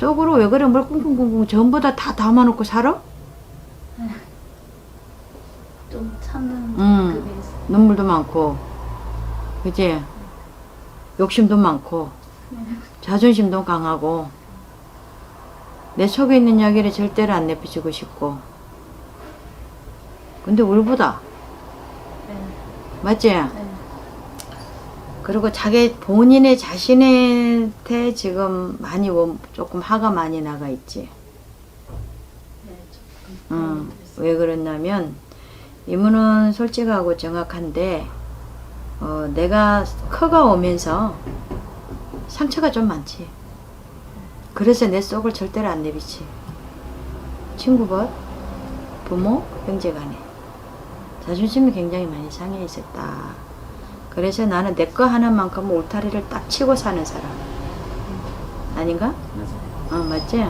속으로 왜 그래 뭘 꿍꿍꿍꿍 전부 다 다 담아놓고 살아? 좀 참는 음. 그게 있어. 눈물도 많고 그지? 욕심도 많고 자존심도 강하고 내 속에 있는 이야기를 절대로 안 내비치고 싶고 근데 울보다 네. 맞지? 네. 그리고 자기 본인의 자신한테 지금 많이 원- 조금 화가 많이 나가 있지. 네, 있어요. 왜 그랬냐면 이문은 솔직하고 정확한데 어, 내가 커가 오면서 상처가 좀 많지. 그래서 내 속을 절대로 안 내비치. 친구분, 부모, 형제 간에 자존심이 굉장히 많이 상해 있었다. 그래서 나는 내 거 하나만큼 울타리를 딱 치고 사는 사람. 아닌가? 맞아요. 어, 맞지?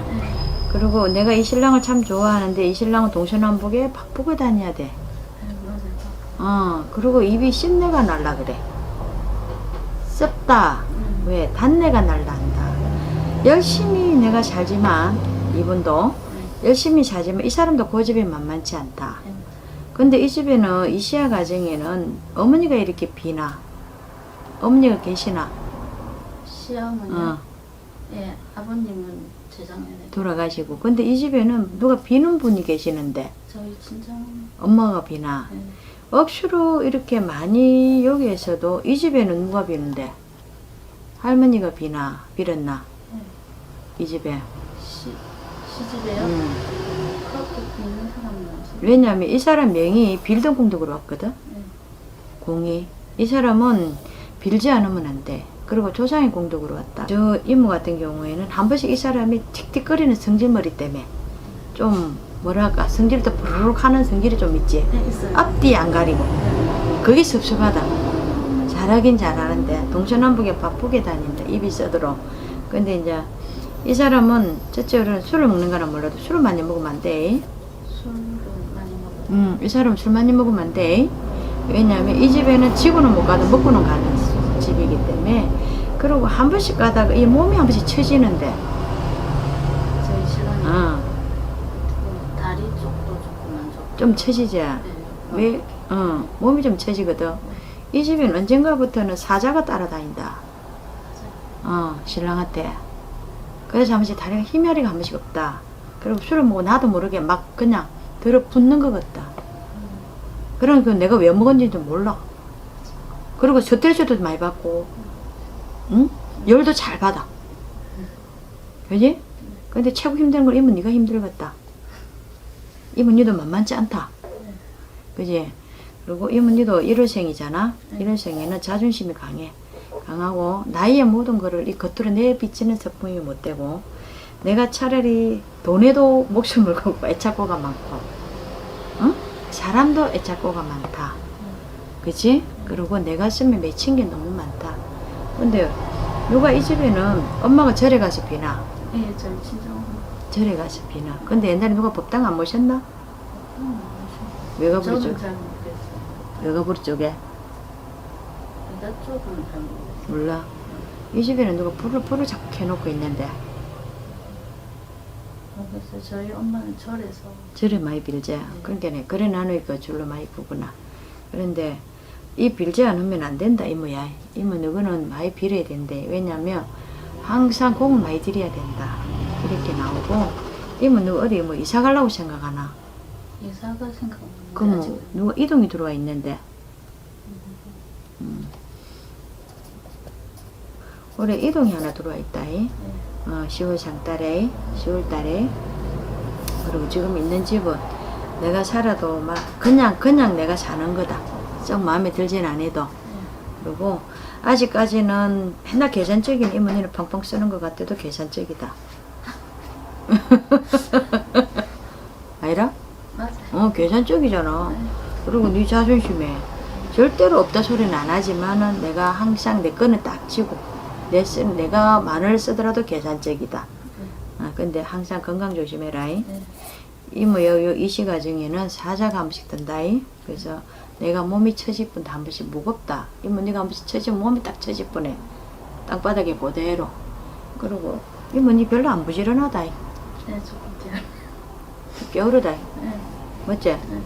그리고 내가 이 신랑을 참 좋아하는데 이 신랑은 동서남북에 바쁘고 다녀야 돼. 어, 그리고 입이 씹내가 날라 그래. 음. 왜? 단내가 날란다. 열심히 내가 살지만, 이분도 네. 열심히 살지만 이 사람도 고집이 만만치 않다. 네. 근데 이 집에는, 이 시야 가정에는 어머니가 이렇게 비나, 어머니가 계시나, 시어머니. 어, 예, 아버님은 재작년에 돌아가시고. 근데 이 집에는 누가 비는 분이 계시는데, 저희 친정. 엄마가 비나, 네. 억수로 이렇게 많이 여기에서도 이 집에는 누가 비는데 할머니가 비나 빌었나 네. 이 집에 시 시집에요. 음. 그렇게 있는 사람은 없어요. 왜냐하면 이 사람 명이 빌던 공덕으로 왔거든 네. 공이 이 사람은 빌지 않으면 안 돼 그리고 조상의 공덕으로 왔다 저 이모 같은 경우에는 한 번씩 이 사람이 틱틱거리는 성질머리 때문에 좀 뭐랄까 성질이 또 부르륵 하는 성질이 좀 있지 네. 앞뒤 안 가리고 그게 섭섭하다. 잘하긴 잘하는데 동서남북에 바쁘게 다닌다. 입이 써들어. 근데 이제 이 사람은 첫째로는 술을 먹는 거는 몰라도 술을 많이 먹으면 안 돼. 먹어요. 음, 이 사람 술 많이 먹으면 안 돼. 왜냐하면 이 집에는 지고는 못 가도 먹고는 가는 집이기 때문에 그리고 한 번씩 가다가 이 몸이 한 번씩 처지는데 저희 신랑이 어, 그 다리 쪽도 조금 안 좋고. 좀 처지지. 네. 왜? 어, 몸이 좀 처지거든. 이 집엔 언젠가부터는 사자가 따라다닌다. 어, 신랑한테. 그래서 한 번씩 다리가 힘혈이가 한 번씩 없다. 그리고 술을 먹고 나도 모르게 막 그냥 들어붙는 것 같다. 그러니까 내가 왜 먹었는지도 몰라. 그리고 스트레스도 많이 받고, 응? 열도 잘 받아. 그지? 근데 최고 힘든 걸 이모 네가 힘들겠다. 이모 니도 만만치 않다. 그지? 그리고 이모 니도 1월생이잖아. 1월생에는 자존심이 강해. 강하고 나이의 모든 거를 이 겉으로 내비치는 성품이 못 되고 내가 차라리 돈에도 목숨을 걸고 애착고가 많고 응? 사람도 애착고가 많다 그치? 그리고 내 가슴에 맺힌 게 너무 많다 근데 누가 이 집에는 엄마가 절에 가서 비나 네, 저희 친정. 절에 가서 비나 근데 옛날에 누가 법당 안 모셨나? 음, 외가부리 저는 쪽잘 모르겠어요. 외가부리 쪽에 여자 쪽은 잘 모르겠어요. 몰라 이 집에는 누가 불을 불을 자꾸 켜놓고 있는데 모르겠어요. 저희 엄마는 절에서 절에 많이 빌자. 그러니까 네, 그래 나누니까 줄로 많이 부구나. 그런데 이 빌지 않으면 안 된다 이모야. 이모 너거는 많이 빌어야 된대. 왜냐면 항상 공을 많이 들여야 된다. 이렇게 나오고 이모 너 어디 뭐 이사 가려고 생각하나? 이사가 생각없는데 그럼 뭐 누가 이동이 들어와 있는데. 음. 올해 이동이 하나 들어와 있다. 이. 네. 어, 10월 상달에, 10월 달에. 그리고 지금 있는 집은 내가 살아도 막 그냥, 그냥 내가 사는 거다. 썩 마음에 들진 않아도. 그리고 아직까지는 맨날 계산적인 이모니를 펑펑 쓰는 것 같아도 계산적이다. 아니라? 어, 계산적이잖아. 그리고 네 자존심에 절대로 없다 소리는 안 하지만은 내가 항상 내 거는 딱 지고 내 쓰, 내가 만원을 쓰더라도 계산적이다. 아, 근데 항상 건강 조심해라. 이. 네. 이모 여, 여 이시 가정에는 사자가 한 번씩 든다이. 그래서 내가 몸이 처질 뿐다 한 번씩 무겁다. 이모 네가 한 번씩 처지면 몸이 딱 처질 뿐에 땅바닥에 그대로. 그리고 이모 니 별로 안 부지런하다. 이. 네, 조금 덜. 게으르다. 이. 네, 맞지? 네.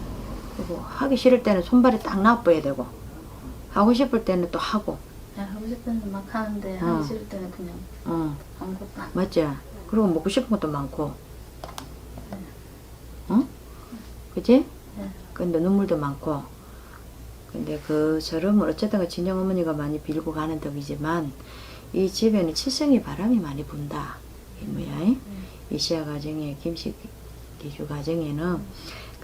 그리고 하기 싫을 때는 손발이 딱 나빠야 되고 하고 싶을 때는 또 하고 네, 하고 싶을 때는 막 하는데 어. 하기 싫을 때는 그냥 어 아무것도 안 맞지? 그리고 먹고 싶은 것도 많고 응? 그지? 네. 근데 눈물도 많고 근데 그 저름을 어쨌든 그 진영 어머니가 많이 빌고 가는 덕이지만 이 집에는 칠성이 바람이 많이 분다 이 뭐야 이 시아 가정에 김씨 기주 가정에는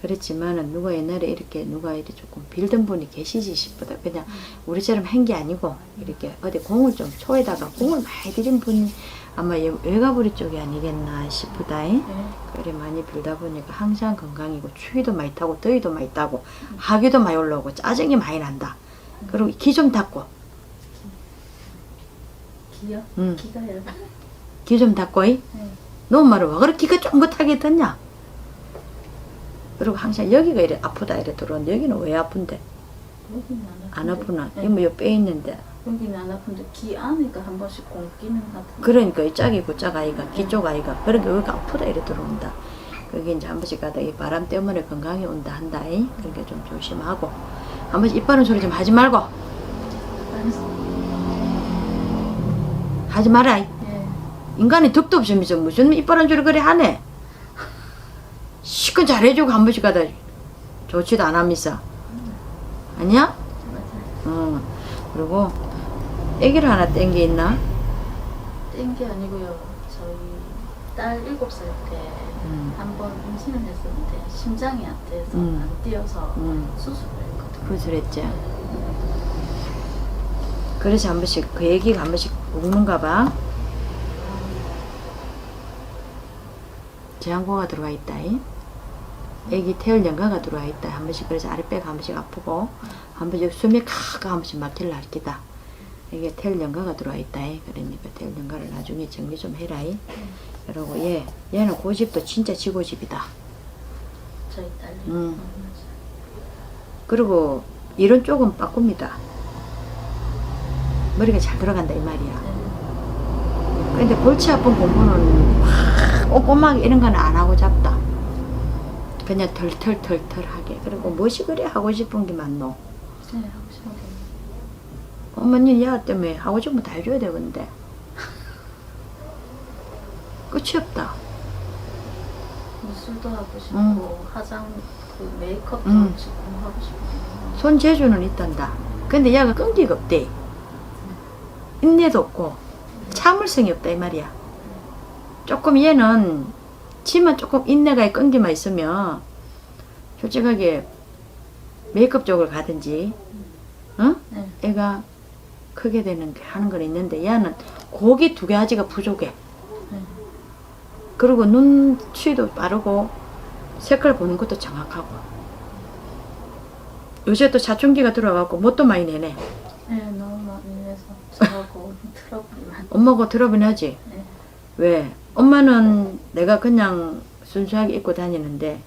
그렇지만은 누가 옛날에 이렇게 누가 이렇게 조금 빌던 분이 계시지 싶다 그냥 우리처럼 한 게 아니고 이렇게 어디 공을 좀 초에다가 공을 많이 들인 분이 아마 여- 외가부리 쪽이 아니겠나 싶다 이. 네. 그래 많이 빌다 보니까 항상 건강이고 추위도 많이 타고 더위도 많이 타고 하기도 많이 올라오고 짜증이 많이 난다. 그리고 기 좀 닦고, 기요? 응. 기가 얇아. 기좀 닦고, 이. 네. 너 말을 와 그렇게 기가 쫑긋하게 듣냐? 그리고 항상 여기가 이래 아프다 이래 들어오는데 여기는 왜 아픈데? 여기는 안. 아프나? 네. 이뭐 옆에 있는데. 여기는 안 아픈데 귀 안에가 한 번씩 공기는 같은. 그러니까 이 짝이 고 짝 아이가 기쪽 아이가 그러니까 여기가 아프다 이래 들어온다. 그게 이제 한 번씩 가다 이 바람 때문에 건강이 온다 한다. 이. 그러니까 좀 조심하고 한 번씩 입 바른 소리 좀 하지 말고 하지 마라. 이. 예. 인간이 덕도 없으면서 무슨 이빨한 줄 그래 하네. 시큰 잘해주고 한 번씩 가다 좋지도 않으면서. 아니야? 맞아요. 어. 그리고 애기를 하나 뗀 게 있나? 뗀 게 아니고요. 저희 딸 일곱 살때 음. 한번 임신을 했었는데 심장이 안 돼서 음. 안 뛰어서 음. 수술을 했거든요. 그랬지. 그래서 한 번씩 그 애기가 한 번씩 우는가 봐. 제한고가 들어와 있다. 이. 애기 태울 연가가 들어와 있다. 한 번씩 그래서 아랫배가 한 번씩 아프고 한 번씩 숨이 카가 한 번씩 막힐라 할기다. 이게 태울 연가가 들어와 있다. 이. 그러니까 태울 연가를 나중에 정리 좀 해라. 이. 그러고 얘 얘는 고집도 진짜 지고집이다. 저희 딸이. 음. 그리고 이런 쪽은 바꿉니다. 머리가 잘 들어간다 이 말이야. 네. 근데 골치 아픈 공부는 막 꼼꼼하게 이런 거는 안 하고 잡다. 그냥 털털털털하게. 그리고 무엇이 그래 하고 싶은 게 많노. 네, 하고 싶은 게 어머니 야 때문에 하고 싶은 거다 해줘야 되는데. 끝이 없다. 미술도 하고 싶고 음. 화장 그 메이크업도 음. 하고 싶고 하고 싶은 게손 재주는 있단다. 근데 얘가 끈기가 없대. 인내도 없고 참을성이 없다 이 말이야. 조금 얘는 지만 조금 인내가 끈기만 있으면 솔직하게 메이크업 쪽을 가든지, 응? 네. 애가 크게 되는 게 하는 건 있는데 얘는 고기 두 가지가 부족해. 네. 그리고 눈치도 빠르고 색깔 보는 것도 정확하고. 요새 또 사춘기가 들어와갖고 뭣도 많이 내네. 네, 너무 많이 해서 저하고 트러블이 많. 엄마가 들어보긴 하지. 네. 왜? 엄마는 내가 그냥 순수하게 입고 다니는데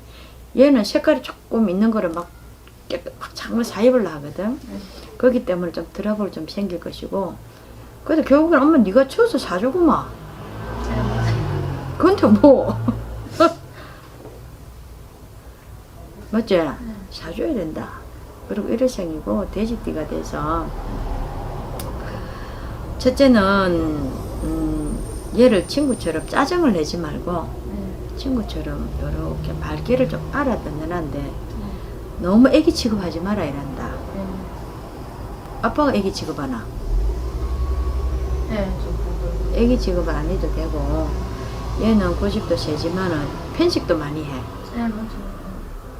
얘는 색깔이 조금 있는 거를 막막 장을 사입을 하거든. 네. 거기 때문에 좀 트러블 좀 생길 것이고. 그래도 결국엔 엄마 네가. 네, 맞아요. 근데 뭐 맞지? 사줘야 된다. 그리고 일회성이고 돼지띠가 돼서 첫째는 음, 얘를 친구처럼 짜증을 내지 말고 네. 친구처럼 이렇게 발길을 좀 알아듣는한데 네. 너무 애기 취급하지 말아 이란다. 네. 아빠가 애기 취급하나? 네. 애기 취급을 안 해도 되고 얘는 고집도 세지만은 편식도 많이 해. 네, 맞아요.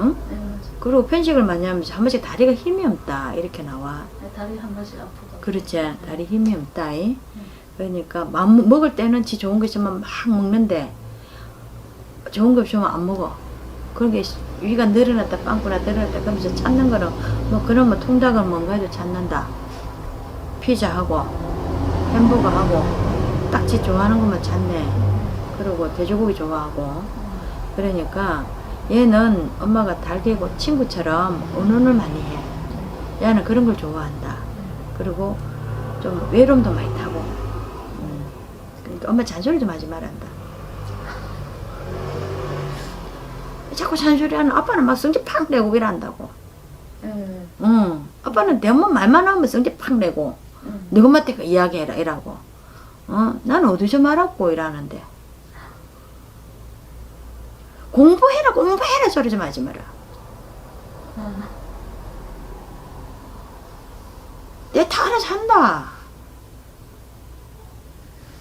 응? 네, 맞아요. 그리고 편식을 많이 하면서 한 번씩 다리가 힘이 없다 이렇게 나와. 네, 다리 한 번씩 아프다. 그렇지 다리 힘이 없다. 이. 그러니까 맘 먹을 때는 지 좋은 거 있으면 막 먹는데 좋은 거 없으면 안 먹어. 그러게 위가 늘어났다 빵꾸나 늘어났다 그러면서 찾는 거는 뭐 그러면 통닭을 뭔가 해도 찾는다. 피자하고 햄버거하고 딱지 좋아하는 것만 찾네. 그리고 돼지고기 좋아하고 그러니까 얘는 엄마가 달개고 친구처럼 은은을 많이 해. 얘는 그런 걸 좋아한다. 그리고 좀 외로움도 많이 타 고. 음. 또 엄마 잔소리 좀 하지 말란다. 자꾸 잔소리하는 아빠는 막 성질 팍 내고 이란다고. 예. 응. 아빠는 대만 말만 하면 성질 팍 내고 음. 너 엄마한테 이야기해라 이라고. 어, 나는 어디서 말았고 이라는데. 공부해라 공부해라 소리 좀 하지 마라. 아, 내다 알아서 한다.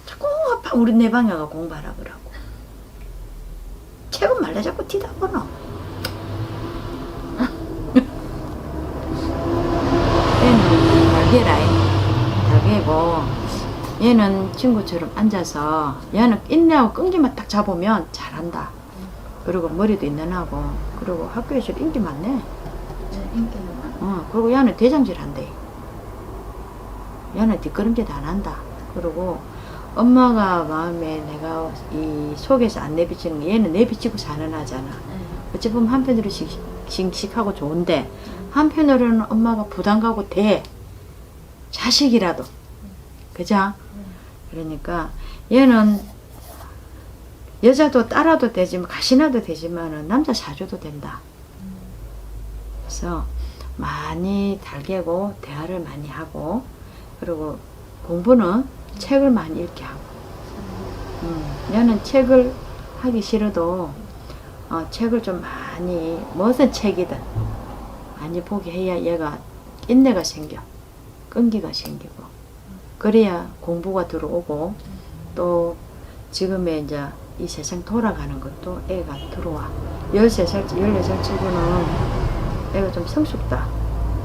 자꾸 아빠 우리 내 방야가 공부하라 그러고. 책은 말라 자꾸 뒤다 보노. 얘는 달개라이. 달개고 얘는 친구처럼 앉아서 얘는 인내하고 끈기만 딱 잡으면 잘한다. 그리고 머리도 있는하고 그리고 학교에서 인기 많네. 예, 인기는 많아. 어, 그리고 얘는 대장질 한대. 얘는 뒷걸음질 안 한다. 그리고 엄마가 마음에 내가 이 속에서 안 내비치는 거 얘는 내비치고 사는 하잖아. 예. 어찌 보면 한편으로 씩- 씩씩하고 좋은데 한편으로는 엄마가 부담 가고 대 자식이라도 그죠? 그러니까 얘는 여자도 따라도 되지만 가시나도 되지만은 남자 사줘도 된다. 그래서 많이 달개고 대화를 많이 하고 그리고 공부는 책을 많이 읽게 하고. 음, 얘는 책을 하기 싫어도 어, 책을 좀 많이 무슨 책이든 많이 보게 해야 얘가 인내가 생겨. 끈기가 생기고. 그래야 공부가 들어오고 또 지금의 이제 이 세상 돌아가는 것도 애가 들어와. 13살, 14살 치고는 애가 좀 성숙다.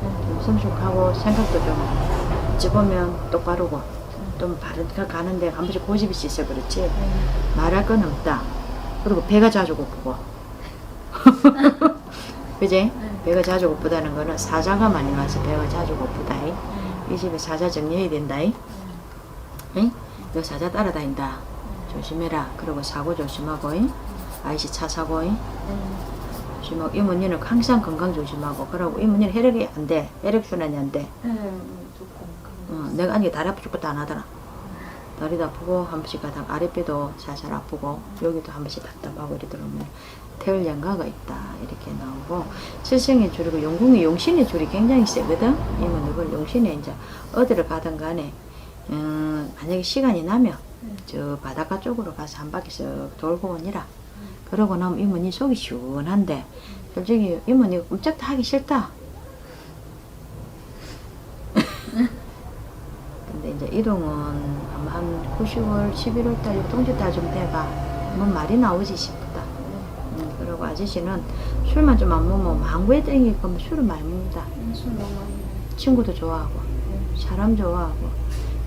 좀 성숙하고 생각도 좀 어찌 보면 똑바르고 좀 바르게 가는데 한 번씩 고집이 있어 그렇지 예. 말할 건 없다. 그리고 배가 자주 고프고. 그지? 네. 배가 자주 고프다는 거는 사자가 많이 와서 배가 자주 고프다. 이. 예. 이 집에 사자 정리해야 된다. 이. 응? 너 사자 따라다닌다. 조심해라. 그리고 사고 조심하고. 이. 아이씨 차 사고. 이. 예. 조심하고. 이모니는 항상 건강 조심하고. 그러고 이모니는 혈액이 안 돼. 혈액순환이 안 돼. 어, 내가 아니 다리 아프 죽고도 안 하더라. 다리도 아프고 한 번씩 가다 아랫배도 살살 아프고 여기도 한 번씩 답답하고 이러더라고요. 태울 양가가 있다 이렇게 나오고 칠성의 줄이고 용궁의 용신의 줄이 굉장히 세거든. 이건 이걸 용신에 이제 어디를 가든 간에 음, 만약에 시간이 나면 저 바닷가 쪽으로 가서 한 바퀴 쓱 돌고 오니라. 그러고 나면 이모니 속이 시원한데 솔직히 이모니 꼼짝도 하기 싫다. 근데 이동은 아마 한 9, 10월, 11월 달, 동지 달좀 돼봐. 뭐 말이 나오지 싶다. 음, 그리고 아저씨는 술만 좀 안 먹으면 망고에 땡기고 뭐 술을 많이 먹는다. 예. 술 너무 많이 먹어요. 친구도 좋아하고, 예. 사람 좋아하고.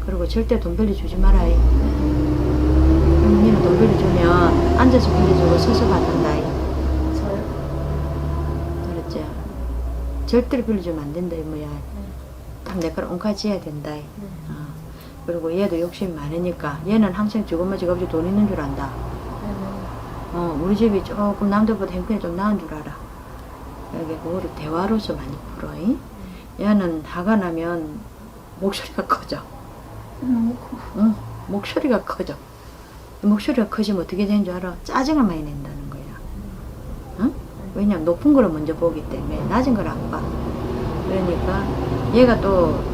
그리고 절대 돈 빌려 주지 마라. 이. 언니는 돈 빌려 주면 앉아서 빌려 주고 서서 받는다. 저요? 그랬지? 절대로 빌려주면 안 된다. 이 뭐야. 예. 딱내걸 옮가지야 된다. 이. 예. 어. 그리고 얘도 욕심이 많으니까 얘는 항상 지금 없이 돈 있는 줄 안다. 예. 어, 우리 집이 조금 남들보다 형편이 좀 나은 줄 알아. 여기 그거를 대화로서 많이 풀어. 이? 얘는 화가 나면 목소리가 커져. 커. 응, 목소리가 커져. 목소리가 커지면 어떻게 되는 줄 알아? 짜증을 많이 낸다는 거야. 응? 왜냐면 높은 거를 먼저 보기 때문에 낮은 걸 안 봐. 그러니까 얘가 또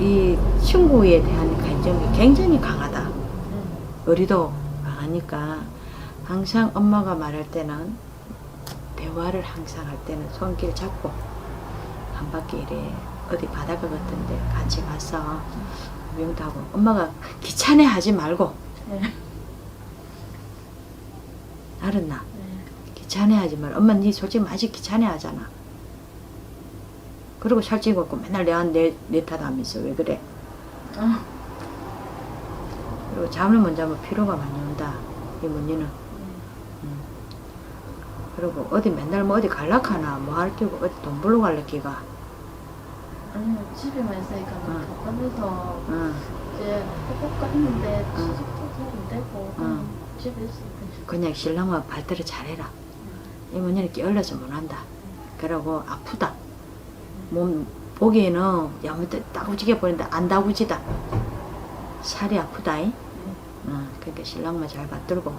이 친구에 대한 감정이 굉장히 강하다. 예. 어리도 강하니까 항상 엄마가 말할 때는 대화를 항상 할 때는 손길 잡고 한 바퀴 이래 어디 바닷가 같은데 같이 가서 구경도 하고 엄마가 귀찮아 하지 말고 예. 알았나? 예. 귀찮아 하지 말고 엄마 니 솔직히 아직 귀찮아 하잖아 그리고 살찌고 맨날 내내 내 탓하면서 왜 그래 아. 그리고 잠을 못 자면 피로가 많이 온다 이모니는 음. 그리고 어디 맨날 뭐 어디 갈락하나 뭐 할 끼고 어디 돈 벌러 갈래 끼가 아니요 집에만 있으니까 응. 답답해서 응. 이제 꼭 갔는데 응. 취직도 잘안 되고 응. 집에 있으니까 그냥 신랑만 발달을 잘해라 이모니는 끼얼려서 못한다 그러고 아프다 몸 보기에는 야무때 따구지게 보이는데 안 따구지다 살이 아프다 이? 어, 그러니까 신랑만 잘 받들고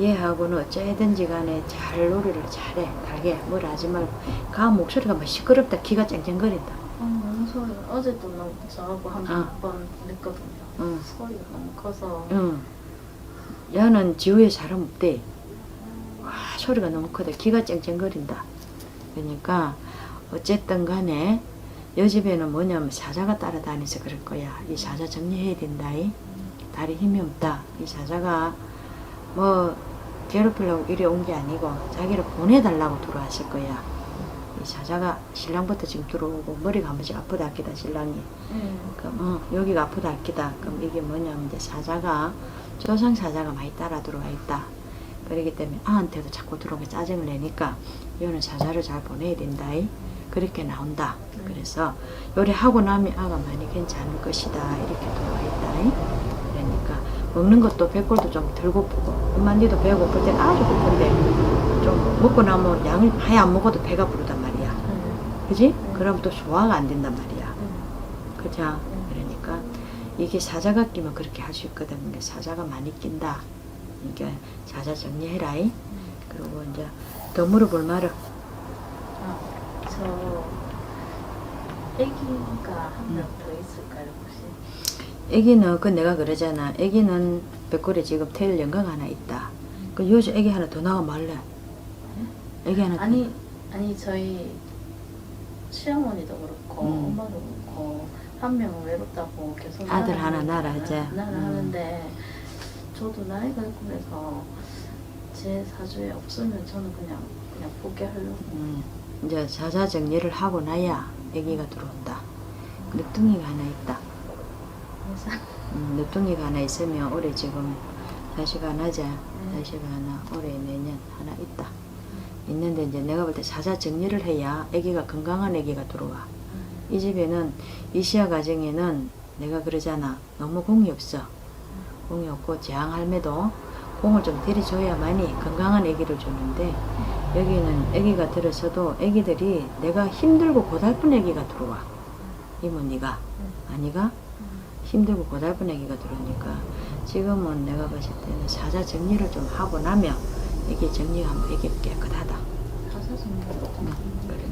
얘하고는 어찌든지 간에 잘 놀이를 잘해 달게 뭘 하지 말고 가 목소리가 막 시끄럽다 기가 쨍쨍거린다 아, 너무 소리. 어제도 너무 저하고 한 어. 번 냈거든요. 응. 소리가 너무 커서. 응. 야는 지우에 사람 없대 와 소리가 너무 커다 기가 쨍쨍거린다 그러니까 어쨌든 간에 여 집에는 뭐냐면 사자가 따라다니서 그럴 거야 이 사자 정리해야 된다 이 다리 힘이 없다 이 사자가 뭐 괴롭히려고 이리 온 게 아니고 자기를 보내달라고 들어왔을 거야 이 사자가 신랑부터 지금 들어오고 머리가 한 번씩 아프다 하기다 신랑이 응. 그럼 어, 여기가 아프다 할기다. 그럼 이게 뭐냐면 이제 사자가 조상 사자가 많이 따라 들어와 있다. 그렇기 때문에 아한테도 자꾸 들어오게 짜증을 내니까 이거는 사자를 잘 보내야 된다. 이. 그렇게 나온다. 음. 그래서 요리 하고 나면 아가 많이 괜찮을 것이다. 이렇게 들어와 먹는 것도 배꼴도 좀 덜 고프고 엄마 니도 배가 고플 땐 아주 고픈데 좀 먹고 나면 양을 많이 안 먹어도 배가 부르단 말이야. 응. 그지? 음. 그럼 또 소화가 안 된단 말이야. 응. 그죠? 그러니까 이게 사자가 끼면 그렇게 할 수 있거든. 근데 사자가 많이 낀다. 그러니까 사자 정리해라. 이. 그리고 이제 더 물어볼 말은 아, 저 아기가 한 명더 있을까요 혹시? 애기는 그 내가 그러잖아. 애기는 백골에 지금 태일 연강 하나 있다. 그 요즘 애기 하나 더 나와 말래. 애기 하나 더- 아니 아니 저희 시어머니도 그렇고 음. 엄마도 그렇고 한 명은 외롭다고 계속 아들 하나 하는- 낳아라, 이제. 나를 음. 하는데 저도 나이가 있고 그래서 제 사주에 없으면 저는 그냥 그냥 포기하려고 음, 이제 사자 정리를 하고 나야 애기가 들어온다. 늦둥이가 하나 있다. 그래서. 음, 늦둥이가 하나 있으면 올해 지금 다시가 하나자 네. 다시가 하나 올해 내년 하나 있다. 있는데 이제 내가 볼 때 사자 정리를 해야 아기가 건강한 아기가 들어와. 이 집에는 이시아 가정에는 내가 그러잖아. 너무 공이 없어. 공이 없고 재앙 할매도 공을 좀 들여줘야만이 건강한 아기를 주는데 여기는 아기가 들어서도 아기들이 내가 힘들고 고달픈 아기가 들어와. 이모니가. 아니가 힘들고 고달픈 애기가 들어오니까 지금은 내가 봤을 때는 사자 정리를 좀 하고 나면 애기 정리하면 애기 깨끗하다. 가사 정리 응. 그러니까